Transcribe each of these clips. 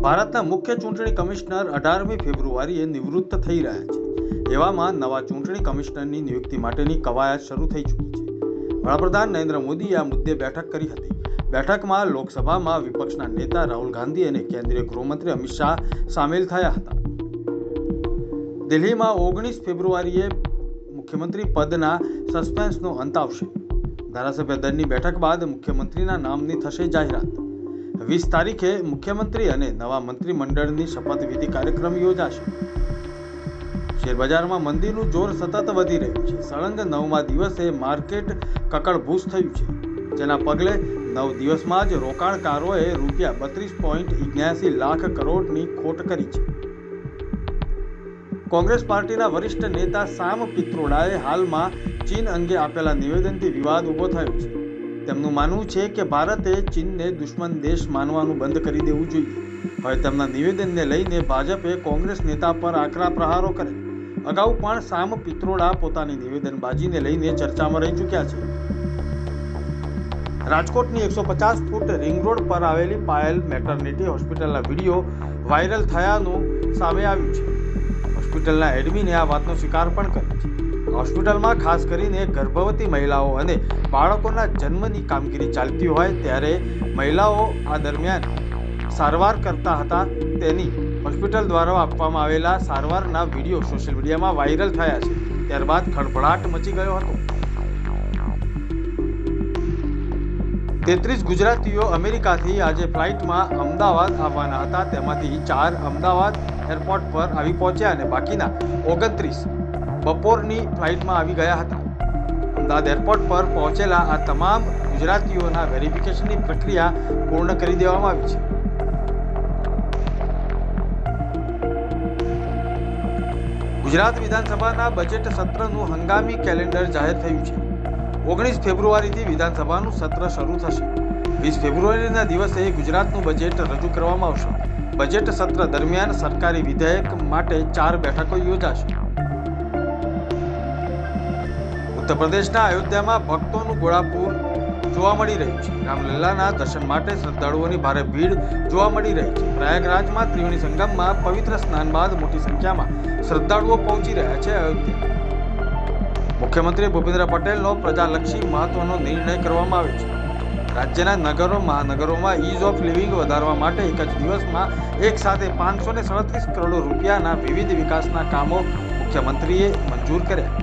ભારતના મુખ્ય ચૂંટણી કમિશનર અઢારમી ફેબ્રુઆરીએ નિવૃત્ત થઈ રહ્યા છે. એવામાં નવા ચૂંટણી કમિશનરની નિયુક્તિ માટેની કવાયત શરૂ થઈ ચૂકી છે. વડાપ્રધાન નરેન્દ્ર મોદીએ આ મુદ્દે બેઠક કરી હતી. બેઠકમાં લોકસભામાં વિપક્ષના નેતા રાહુલ ગાંધી અને કેન્દ્રીય ગૃહમંત્રી અમિત શાહ સામેલ થયા હતા. દિલ્હીમાં ઓગણીસ ફેબ્રુઆરીએ મુખ્યમંત્રી પદના સસ્પેન્સનો અંત આવશે. ધારાસભ્ય દળની બેઠક બાદ મુખ્યમંત્રીના નામની થશે જાહેરાત. વીસ તારીખે મુખ્યમંત્રી અને નવા મંત્રીમંડળની શપથવિધિ કાર્યક્રમ યોજાશે. શેરબજારમાં મંદીનું જોર સતત વધી રહ્યું છે. સળંગ નવમા દિવસે માર્કેટ કકડભૂસ થયું છે. જેના પગલે નવ દિવસમાં જ રોકાણકારોએ રૂપિયા બત્રીસ પોઈન્ટ ઇગ્યાસી લાખ કરોડની ખોટ કરી છે. કોંગ્રેસ પાર્ટીના વરિષ્ઠ નેતા સામ પિત્રોડાએ હાલમાં ચીન અંગે આપેલા નિવેદનથી વિવાદ ઊભો થયો છે. તેમનું માનવું છે કે ભારતે ચીનને દુશ્મન દેશ માનવાનું બંધ કરી દેવું જોઈએ. હવે તેમના નિવેદનને લઈને ભાજપે કોંગ્રેસ નેતા પર આકરા પ્રહારો કરે અગાઉ પણ સામ પિત્રોડા પોતાની નિવેદનબાજીને લઈને ચર્ચામાં રહી ચૂક્યા છે. રાજકોટની એકસો પચાસ ફૂટ રિંગ રોડ પર આવેલી પાયલ મેટર્નિટી હોસ્પિટલના વીડિયો વાયરલ થયાનું સામે આવ્યું છે. હોસ્પિટલના એડમિને આ વાતનો સ્વીકાર પણ કર્યો છે. હોસ્પિટલમાં ખાસ કરીને ગર્ભવતી મહિલાઓ અને બાળકોના જન્મની કામગીરી ચાલતી હોય ત્યારે મહિલાઓ આ દરમિયાન સારવાર કરતા હતા. તેની હોસ્પિટલ દ્વારા આપવામાં આવેલા સારવારના વીડિયો સોશિયલ મીડિયામાં વાયરલ થયા છે. ત્યારબાદ ખળભળાટ મચી ગયો હતો. તેત્રીસ ગુજરાતીઓ અમેરિકાથી આજે ફ્લાઇટમાં અમદાવાદ આવવાના હતા. તેમાંથી ચાર અમદાવાદ એરપોર્ટ પર આવી પહોંચ્યા અને બાકીના ઓગણત્રીસ બપોરની ફ્લાઇટમાં આવી ગયા હતા. અમદાવાદ એરપોર્ટ પર પહોંચેલા આ તમામ ગુજરાતીઓના વેરિફિકેશનની પ્રક્રિયા પૂર્ણ કરી દેવામાં આવી છે. ગુજરાત વિધાનસભાના બજેટ સત્રનું હંગામી કેલેન્ડર જાહેર થયું છે. ઓગણીસ ફેબ્રુઆરીથી વિધાનસભાનું સત્ર શરૂ થશે. વીસ ફેબ્રુઆરીના દિવસે ગુજરાતનું બજેટ રજૂ કરવામાં આવશે. બજેટ સત્ર દરમિયાન સરકારી વિધેયક માટે ચાર બેઠકો યોજાશે. ઉત્તર પ્રદેશના અયોધ્યામાં ભક્તોનું ગોળાપુર જોવા મળી રહ્યું છે. રામલલ્લાના દર્શન માટે શ્રદ્ધાળુઓની ભારે ભીડ જોવા મળી રહી છે. પ્રયાગરાજમાં ત્રિવેણી સંગમમાં પવિત્ર સ્નાન બાદ મોટી સંખ્યામાં શ્રદ્ધાળુઓ પહોંચી રહ્યા છે અયોધ્યા. મુખ્યમંત્રી ભૂપેન્દ્ર પટેલનો પ્રજાલક્ષી મહત્વનો નિર્ણય કરવામાં આવ્યો છે. રાજ્યના નગરો, મહાનગરોમાં ઇઝ ઓફ લિવિંગ વધારવા માટે એક જ દિવસમાં એક સાથે પાંચસો ને સડત્રીસ કરોડ રૂપિયાના વિવિધ વિકાસના કામો મુખ્યમંત્રીએ મંજૂર કર્યા.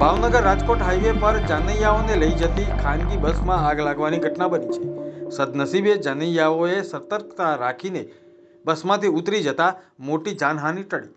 ભાવનગર રાજકોટ હાઈવે પર જાનૈયાઓને લઈ જતી ખાનગી બસમાં આગ લાગવાની ઘટના બની છે. સદનસીબે જાનૈયાઓએ સતર્કતા રાખીને બસમાંથી ઉતરી જતા મોટી જાનહાનિ ટળી.